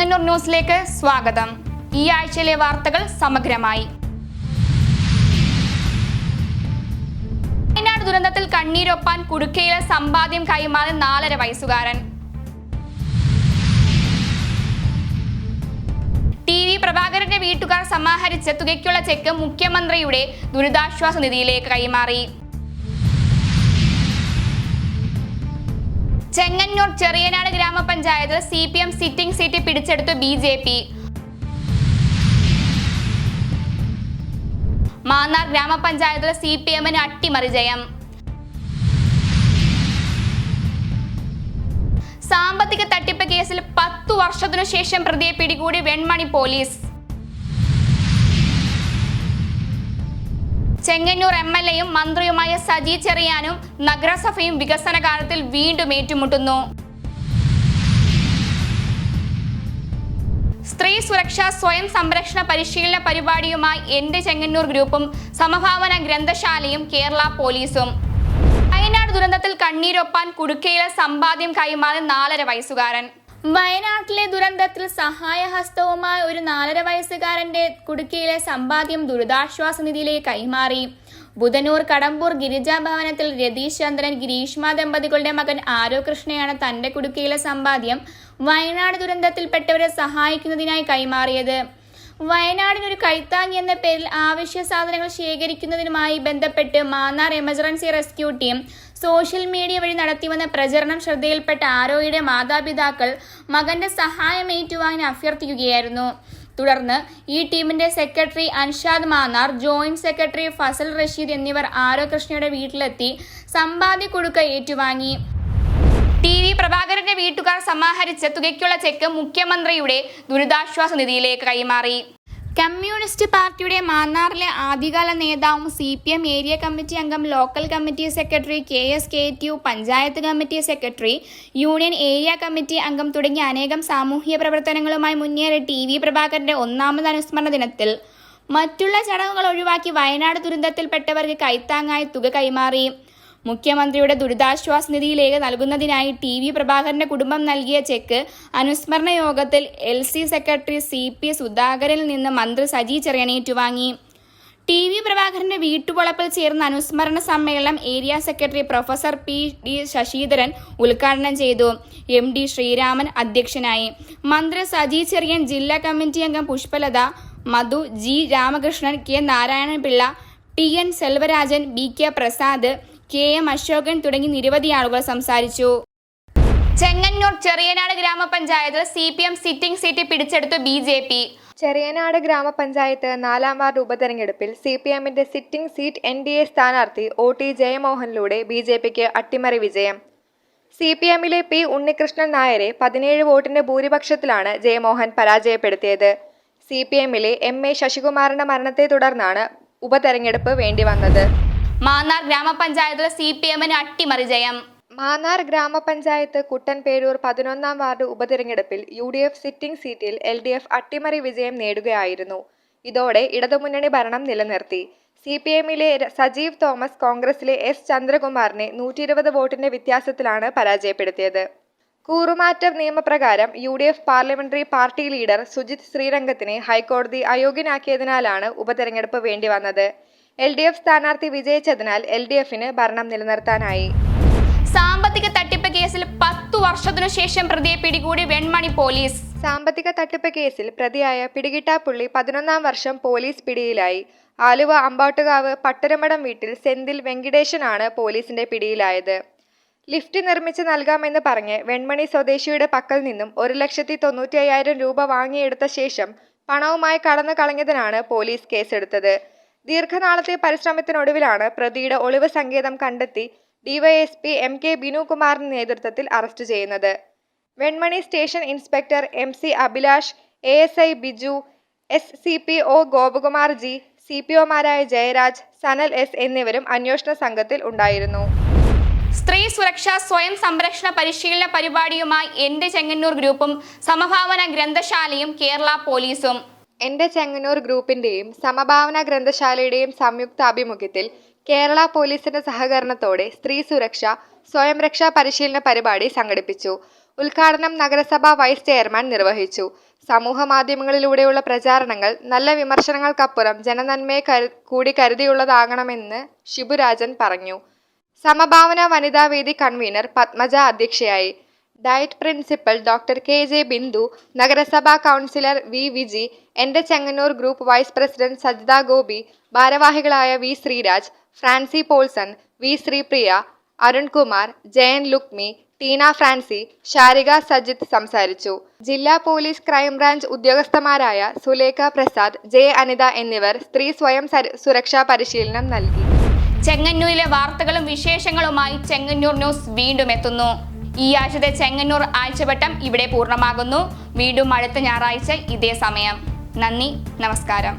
ചെങ്ങന്നൂർ ന്യൂസിലേക്ക് സ്വാഗതം. ഈ ആഴ്ചയിലെ വാർത്തകൾ സമഗ്രമായി. വയനാട് ദുരന്തത്തിൽ കണ്ണീരൊപ്പാൻ കുടുക്കയിലെ സമ്പാദ്യം കൈമാറി നാലര വയസ്സുകാരൻ. ടി വി പ്രഭാകരന്റെ വീട്ടുകാർ സമാഹരിച്ച തുകയ്ക്കുള്ള ചെക്ക് മുഖ്യമന്ത്രിയുടെ ദുരിതാശ്വാസ നിധിയിലേക്ക് കൈമാറി. ചെങ്ങന്നൂർ ചെറിയനാട് ഗ്രാമപഞ്ചായത്തിൽ C P M sitting seat പിടിച്ചെടുത്തു ബി ജെ പി മാന്നാർ ഗ്രാമപഞ്ചായത്തിൽ സി പി എമ്മിന് അട്ടിമറി ജയം. സാമ്പത്തിക തട്ടിപ്പ് കേസിൽ പത്തു വർഷത്തിനു ശേഷം പ്രതിയെ പിടികൂടി Venmani police. Chengannur M L എയും മന്ത്രിയുമായ സജി ചെറിയാനും നഗരസഭയും വികസന കാര്യത്തിൽ വീണ്ടും ഏറ്റുമുട്ടുന്നു. സ്ത്രീ സുരക്ഷ സ്വയം സംരക്ഷണ പരിശീലന പരിപാടിയുമായി എന്റെ ചെങ്ങന്നൂർ ഗ്രൂപ്പും സമഭാവന ഗ്രന്ഥശാലയും കേരള പോലീസും. വയനാട് ദുരന്തത്തിൽ കണ്ണീരൊപ്പാൻ കുടുക്കയിലെ സമ്പാദ്യം കൈമാറി നാലര വയസ്സുകാരൻ. വയനാട്ടിലെ ദുരന്തത്തിൽ സഹായഹസ്തവുമായി ഒരു നാലര വയസ്സുകാരന്റെ കുടുക്കിയിലെ സമ്പാദ്യം ദുരിതാശ്വാസ നിധിയിലേക്ക് കൈമാറി. ബുധനൂർ കടമ്പൂർ ഗിരിജാ ഭവനത്തിൽ രതീഷ് ചന്ദ്രൻ ഗിരീഷ്മ ദമ്പതികളുടെ മകൻ ആരോ കൃഷ്ണയാണ് തന്റെ കുടുക്കിയിലെ സമ്പാദ്യം വയനാട് ദുരന്തത്തിൽപ്പെട്ടവരെ സഹായിക്കുന്നതിനായി കൈമാറിയത്. വയനാടിനൊരു കൈത്താങ്ങി എന്ന പേരിൽ ആവശ്യ സാധനങ്ങൾ ശേഖരിക്കുന്നതിനുമായി ബന്ധപ്പെട്ട് Mannar emergency rescue team social media വഴി നടത്തിവന്ന പ്രചരണം ശ്രദ്ധയിൽപ്പെട്ട ആരോയുടെ മാതാപിതാക്കൾ മകന്റെ സഹായം ഏറ്റുവാങ്ങി അഭ്യർത്ഥിക്കുകയായിരുന്നു. തുടർന്ന് ഈ ടീമിന്റെ secretary Anshad Mannar joint secretary Fazal Rasheed എന്നിവർ ആരോ കൃഷ്ണയുടെ വീട്ടിലെത്തി സമ്പാദ്യ കൊടുക്ക ഏറ്റുവാങ്ങി. ടി വി പ്രഭാകരന്റെ വീട്ടുകാർ സമാഹരിച്ച തുകയ്ക്കുള്ള ചെക്ക് മുഖ്യമന്ത്രിയുടെ ദുരിതാശ്വാസ നിധിയിലേക്ക് കൈമാറി. കമ്മ്യൂണിസ്റ്റ് പാർട്ടിയുടെ മാന്നാറിലെ ആദ്യകാല നേതാവും C P M area committee അംഗം local committee secretary K S K T U panchayat committee secretary union area committee അംഗം തുടങ്ങിയ അനേകം സാമൂഹ്യ പ്രവർത്തനങ്ങളുമായി മുന്നേറിയ ടി വി പ്രഭാകരന്റെ ഒന്നാമത് അനുസ്മരണ ദിനത്തിൽ. മറ്റുള്ള ചടങ്ങുകൾ ഒഴിവാക്കി വയനാട് ദുരന്തത്തിൽപ്പെട്ടവർക്ക് കൈത്താങ്ങായി തുക കൈമാറി. മുഖ്യമന്ത്രിയുടെ ദുരിതാശ്വാസ നിധിയിലേക്ക് നൽകുന്നതിനായി ടി വി പ്രഭാകരന്റെ കുടുംബം നൽകിയ ചെക്ക് അനുസ്മരണ യോഗത്തിൽ L C secretary C P സുധാകരനിൽ നിന്ന് മന്ത്രി സജി ചെറിയൻ ഏറ്റുവാങ്ങി ടി വി പ്രഭാകരന്റെ വീട്ടുവളപ്പിൽ ചേർന്ന അനുസ്മരണ സമ്മേളനം area secretary professor P D Sasidharan ഉദ്ഘാടനം ചെയ്തു. എം ഡി ശ്രീരാമൻ അധ്യക്ഷനായി. മന്ത്രി സജി ചെറിയൻ ജില്ലാ കമ്മിറ്റി അംഗം Pushpalatha Madhu G Ramakrishnan K Narayanapillai T N Selvarajan B K Prasad K M Asokan തുടങ്ങി നിരവധി ആളുകൾ സംസാരിച്ചു. ചെങ്ങന്നൂർ ചെറിയനാട് ഗ്രാമപഞ്ചായത്ത് C P M sitting seat പിടിച്ചെടുത്തു ബി ജെ പി. ചെറിയനാട് ഗ്രാമപഞ്ചായത്ത് നാലാം വാർഡ് ഉപതെരഞ്ഞെടുപ്പിൽ സി പി എമ്മിന്റെ sitting seat N D A സ്ഥാനാർത്ഥി ഒ ടി ജയമോഹനിലൂടെ ബി ജെ പിക്ക് അട്ടിമറി വിജയം. സി പി എമ്മിലെ പി ഉണ്ണികൃഷ്ണൻ നായരെ പതിനേഴ് വോട്ടിന്റെ ഭൂരിപക്ഷത്തിലാണ് ജയമോഹൻ പരാജയപ്പെടുത്തിയത്. സി പി എമ്മിലെ എം എ ശശികുമാറിന്റെ മരണത്തെ തുടർന്നാണ് ഉപതെരഞ്ഞെടുപ്പ് വേണ്ടിവന്നത്. മാന്നാർ ഗ്രാമപഞ്ചായത്തിൽ സി പി എമ്മിന് അട്ടിമറി ജയം. മാന്നാർ ഗ്രാമപഞ്ചായത്ത് കുട്ടൻപേരൂർ പതിനൊന്നാം വാർഡ് ഉപതിരഞ്ഞെടുപ്പിൽ യു ഡി എഫ് സിറ്റിംഗ് സീറ്റിൽ എൽ ഡി എഫ് അട്ടിമറി വിജയം നേടുകയായിരുന്നു. ഇതോടെ ഇടതുമുന്നണി ഭരണം നിലനിർത്തി. സി പി എമ്മിലെ സജീവ് തോമസ് കോൺഗ്രസിലെ എസ് ചന്ദ്രകുമാറിനെ നൂറ്റി ഇരുപത് വോട്ടിന്റെ വ്യത്യാസത്തിലാണ് പരാജയപ്പെടുത്തിയത്. കൂറുമാറ്റ നിയമപ്രകാരം U D F parliamentary party leader Sujith ശ്രീരംഗത്തിനെ ഹൈക്കോടതി അയോഗ്യനാക്കിയതിനാലാണ് ഉപതെരഞ്ഞെടുപ്പ് വേണ്ടിവന്നത്. എൽ ഡി എഫ് സ്ഥാനാർത്ഥി വിജയിച്ചതിനാൽ എൽ ഡി എഫിന് ഭരണം നിലനിർത്താനായി. സാമ്പത്തിക തട്ടിപ്പ് കേസിൽ പത്തു വർഷത്തിനു ശേഷം പ്രതിയെ പിടികൂടി വെൺമണി പോലീസ്. സാമ്പത്തിക തട്ടിപ്പ് കേസിൽ പ്രതിയായ പിടികിട്ടാപ്പുള്ളി പതിനൊന്നാം വർഷം പോലീസ് പിടിയിലായി. ആലുവ അമ്പാട്ടുകാവ് പട്ടരമടം വീട്ടിൽ സെന്തിൽ വെങ്കിടേശനാണ് പോലീസിന്റെ പിടിയിലായത്. ലിഫ്റ്റ് നിർമ്മിച്ച് നൽകാമെന്ന് പറഞ്ഞ് വെൺമണി സ്വദേശിയുടെ പക്കൽ നിന്നും ഒരു ലക്ഷത്തി തൊണ്ണൂറ്റി അയ്യായിരം രൂപ വാങ്ങിയെടുത്ത ശേഷം പണവുമായി കടന്നു കളഞ്ഞതിനാണ് പോലീസ് കേസെടുത്തത്. ദീർഘനാളത്തെ പരിശ്രമത്തിനൊടുവിലാണ് പ്രതിയുടെ ഒളിവ് സങ്കേതം കണ്ടെത്തി ഡിവൈഎസ്പി എം കെ ബിനുകുമാറിന്റെ നേതൃത്വത്തിൽ അറസ്റ്റ് ചെയ്യുന്നത്. Venmani station inspector M C Abhilash A S I Biju S C P O Gopakumar G C P ഒമാരായ Jayaraj Sanal S എന്നിവരും അന്വേഷണ സംഘത്തിൽ ഉണ്ടായിരുന്നു. സ്ത്രീ സുരക്ഷ സ്വയം സംരക്ഷണ പരിശീലന പരിപാടിയുമായി എന്റെ ചെങ്ങന്നൂർ ഗ്രൂപ്പും സമഭാവന ഗ്രന്ഥശാലയും കേരള പോലീസും. എന്റെ ചെങ്ങന്നൂർ ഗ്രൂപ്പിന്റെയും സമഭാവന ഗ്രന്ഥശാലയുടെയും സംയുക്ത ആഭിമുഖ്യത്തിൽ കേരള പോലീസിന്റെ സഹകരണത്തോടെ സ്ത്രീ സുരക്ഷ സ്വയം രക്ഷാ പരിശീലന പരിപാടി സംഘടിപ്പിച്ചു. ഉദ്ഘാടനം നഗരസഭാ വൈസ് ചെയർമാൻ നിർവഹിച്ചു. സമൂഹ മാധ്യമങ്ങളിലൂടെയുള്ള പ്രചാരണങ്ങൾ നല്ല വിമർശനങ്ങൾക്കപ്പുറം ജനനന്മയെ കരു കൂടി കരുതിയുള്ളതാകണമെന്ന് ഷിബുരാജൻ പറഞ്ഞു. സമഭാവന വനിതാവേദി കൺവീനർ പത്മജ അധ്യക്ഷയായി. DIET principal doctor K J Bindu നഗരസഭാ കൗൺസിലർ വി വിജി എന്റെ Chengannur group vice president Sajitha Gopi ഭാരവാഹികളായ വി ശ്രീരാജ് ഫ്രാൻസി പോൾസൺ വി ശ്രീപ്രിയ അരുൺകുമാർ ജയൻ ലുക്മി ടീന ഫ്രാൻസി ശാരിക സജിത്ത് സംസാരിച്ചു. ജില്ലാ പോലീസ് ക്രൈംബ്രാഞ്ച് ഉദ്യോഗസ്ഥന്മാരായ സുലേഖ പ്രസാദ് ജെ അനിത എന്നിവർ സ്ത്രീ സ്വയം സുരക്ഷാ പരിശീലനം നൽകി. ചെങ്ങന്നൂരിലെ വാർത്തകളും വിശേഷങ്ങളുമായി ചെങ്ങന്നൂർ ന്യൂസ് വീണ്ടും എത്തുന്നു. ഈ ആഴ്ചത്തെ ചെങ്ങന്നൂർ ആഴ്ചവട്ടം ഇവിടെ പൂർണമാകുന്നു. വീണ്ടും അടുത്ത ഞായറാഴ്ച ഇതേ സമയം. നന്ദി നമസ്കാരം.